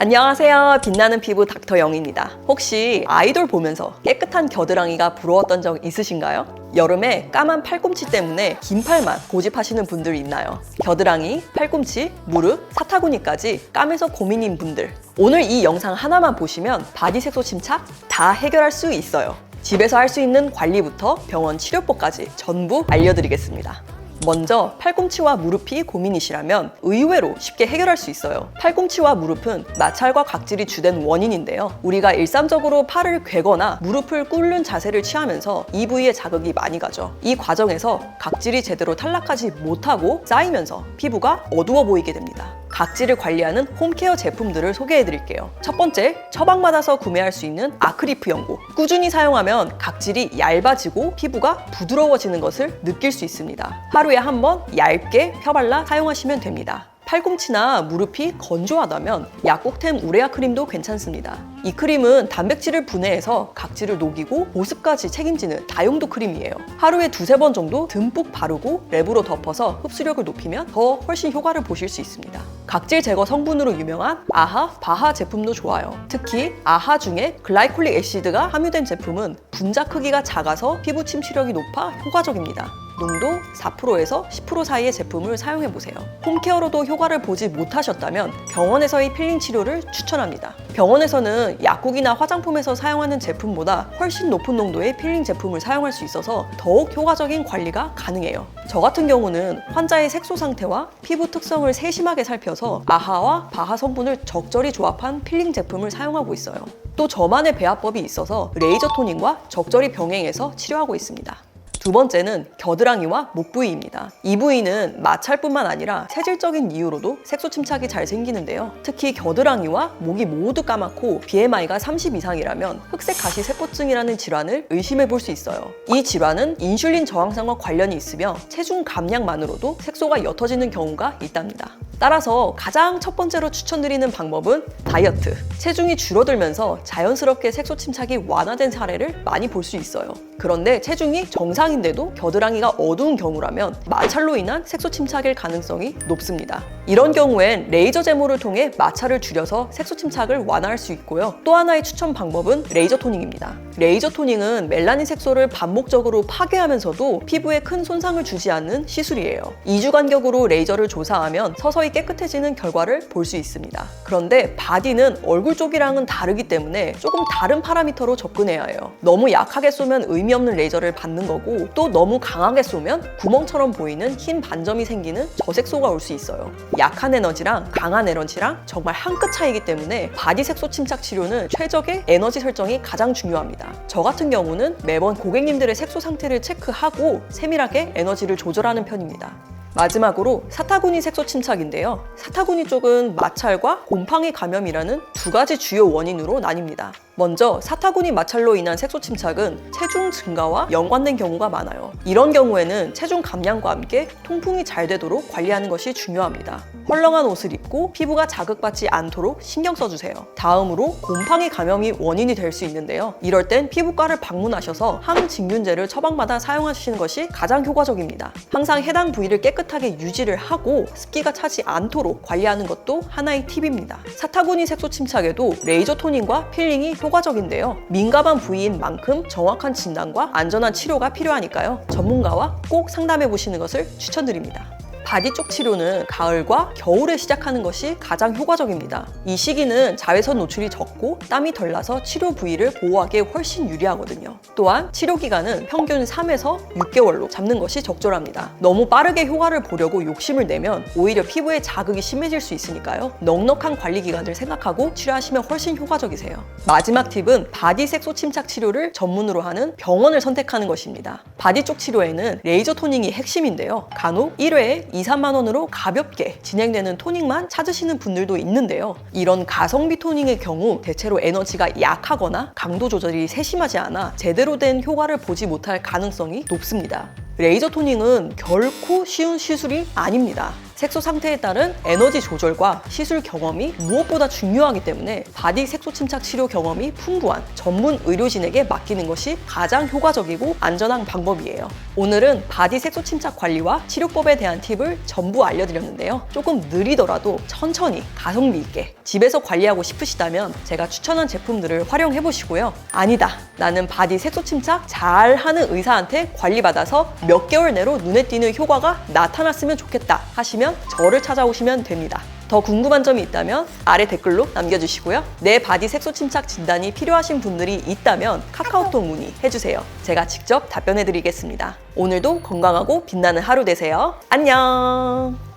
안녕하세요. 빛나는 피부 닥터 영입니다. 혹시 아이돌 보면서 깨끗한 겨드랑이가 부러웠던 적 있으신가요? 여름에 까만 팔꿈치 때문에 긴 팔만 고집하시는 분들 있나요? 겨드랑이, 팔꿈치, 무릎, 사타구니까지 까매서 고민인 분들. 오늘 이 영상 하나만 보시면 바디 색소 침착 다 해결할 수 있어요. 집에서 할 수 있는 관리부터 병원 치료법까지 전부 알려드리겠습니다. 먼저 팔꿈치와 무릎이 고민이시라면 의외로 쉽게 해결할 수 있어요. 팔꿈치와 무릎은 마찰과 각질이 주된 원인인데요. 우리가 일상적으로 팔을 괴거나 무릎을 꿇는 자세를 취하면서 이 부위에 자극이 많이 가죠. 이 과정에서 각질이 제대로 탈락하지 못하고 쌓이면서 피부가 어두워 보이게 됩니다. 각질을 관리하는 홈케어 제품들을 소개해 드릴게요. 첫 번째, 처방받아서 구매할 수 있는 아크리프 연고. 꾸준히 사용하면 각질이 얇아지고 피부가 부드러워지는 것을 느낄 수 있습니다. 하루에 한 번 얇게 펴발라 사용하시면 됩니다. 팔꿈치나 무릎이 건조하다면 약국템 우레아 크림도 괜찮습니다. 이 크림은 단백질을 분해해서 각질을 녹이고 보습까지 책임지는 다용도 크림이에요. 하루에 두세 번 정도 듬뿍 바르고 랩으로 덮어서 흡수력을 높이면 더 훨씬 효과를 보실 수 있습니다. 각질 제거 성분으로 유명한 아하, 바하 제품도 좋아요. 특히 아하 중에 글라이콜릭 애시드가 함유된 제품은 분자 크기가 작아서 피부 침투력이 높아 효과적입니다. 농도 4%에서 10% 사이의 제품을 사용해 보세요. 홈케어로도 효과를 보지 못하셨다면 병원에서의 필링 치료를 추천합니다. 병원에서는 약국이나 화장품에서 사용하는 제품보다 훨씬 높은 농도의 필링 제품을 사용할 수 있어서 더욱 효과적인 관리가 가능해요. 저 같은 경우는 환자의 색소 상태와 피부 특성을 세심하게 살펴서 아하와 바하 성분을 적절히 조합한 필링 제품을 사용하고 있어요. 또 저만의 배합법이 있어서 레이저 토닝과 적절히 병행해서 치료하고 있습니다. 두 번째는 겨드랑이와 목 부위입니다. 이 부위는 마찰뿐만 아니라 체질적인 이유로도 색소 침착이 잘 생기는데요. 특히 겨드랑이와 목이 모두 까맣고 BMI가 30 이상이라면 흑색 가시 세포증이라는 질환을 의심해 볼 수 있어요. 이 질환은 인슐린 저항성과 관련이 있으며 체중 감량만으로도 색소가 옅어지는 경우가 있답니다. 따라서 가장 첫 번째로 추천드리는 방법은 다이어트. 체중이 줄어들면서 자연스럽게 색소 침착이 완화된 사례를 많이 볼 수 있어요. 그런데 체중이 정상인데도 겨드랑이가 어두운 경우라면 마찰로 인한 색소 침착일 가능성이 높습니다. 이런 경우엔 레이저 제모를 통해 마찰을 줄여서 색소 침착을 완화할 수 있고요. 또 하나의 추천 방법은 레이저 토닝입니다. 레이저 토닝은 멜라닌 색소를 반복적으로 파괴하면서도 피부에 큰 손상을 주지 않는 시술이에요. 2주 간격으로 레이저를 조사하면 서서히 깨끗해지는 결과를 볼 수 있습니다. 그런데 바디는 얼굴 쪽이랑은 다르기 때문에 조금 다른 파라미터로 접근해야 해요. 너무 약하게 쏘면 의미 없는 레이저를 받는 거고 또 너무 강하게 쏘면 구멍처럼 보이는 흰 반점이 생기는 저색소가 올 수 있어요. 약한 에너지랑 강한 에너지랑 정말 한 끗 차이기 때문에 바디 색소 침착 치료는 최적의 에너지 설정이 가장 중요합니다. 저 같은 경우는 매번 고객님들의 색소 상태를 체크하고 세밀하게 에너지를 조절하는 편입니다. 마지막으로 사타구니 색소 침착인데요. 사타구니 쪽은 마찰과 곰팡이 감염이라는 두 가지 주요 원인으로 나뉩니다. 먼저 사타구니 마찰로 인한 색소 침착은 체중 증가와 연관된 경우가 많아요. 이런 경우에는 체중 감량과 함께 통풍이 잘 되도록 관리하는 것이 중요합니다. 헐렁한 옷을 입고 피부가 자극받지 않도록 신경 써주세요. 다음으로 곰팡이 감염이 원인이 될 수 있는데요. 이럴 땐 피부과를 방문하셔서 항증균제를 처방받아 사용하시는 것이 가장 효과적입니다. 항상 해당 부위를 깨끗하게 유지를 하고 습기가 차지 않도록 관리하는 것도 하나의 팁입니다. 사타구니 색소 침착에도 레이저 토닝과 필링이 효과 적인데요. 민감한 부위인 만큼 정확한 진단과 안전한 치료가 필요하니까요. 전문가와 꼭 상담해 보시는 것을 추천드립니다. 바디 쪽 치료는 가을과 겨울에 시작하는 것이 가장 효과적입니다. 이 시기는 자외선 노출이 적고 땀이 덜 나서 치료 부위를 보호하기에 훨씬 유리하거든요. 또한 치료 기간은 평균 3에서 6개월로 잡는 것이 적절합니다. 너무 빠르게 효과를 보려고 욕심을 내면 오히려 피부에 자극이 심해질 수 있으니까요. 넉넉한 관리 기간을 생각하고 치료하시면 훨씬 효과적이세요. 마지막 팁은 바디 색소 침착 치료를 전문으로 하는 병원을 선택하는 것입니다. 바디 쪽 치료에는 레이저 토닝이 핵심인데요. 간혹 1회에 2, 3만 원으로 가볍게 진행되는 토닝만 찾으시는 분들도 있는데요. 이런 가성비 토닝의 경우 대체로 에너지가 약하거나 강도 조절이 세심하지 않아 제대로 된 효과를 보지 못할 가능성이 높습니다. 레이저 토닝은 결코 쉬운 시술이 아닙니다. 색소 상태에 따른 에너지 조절과 시술 경험이 무엇보다 중요하기 때문에 바디 색소 침착 치료 경험이 풍부한 전문 의료진에게 맡기는 것이 가장 효과적이고 안전한 방법이에요. 오늘은 바디 색소 침착 관리와 치료법에 대한 팁을 전부 알려드렸는데요. 조금 느리더라도 천천히 가성비 있게 집에서 관리하고 싶으시다면 제가 추천한 제품들을 활용해 보시고요. 아니다. 나는 바디 색소 침착 잘 하는 의사한테 관리받아서 몇 개월 내로 눈에 띄는 효과가 나타났으면 좋겠다 하시 면 저를 찾아오시면 됩니다. 더 궁금한 점이 있다면 아래 댓글로 남겨주시고요. 내 바디 색소 침착 진단이 필요하신 분들이 있다면 카카오톡 문의해주세요. 제가 직접 답변해드리겠습니다. 오늘도 건강하고 빛나는 하루 되세요. 안녕!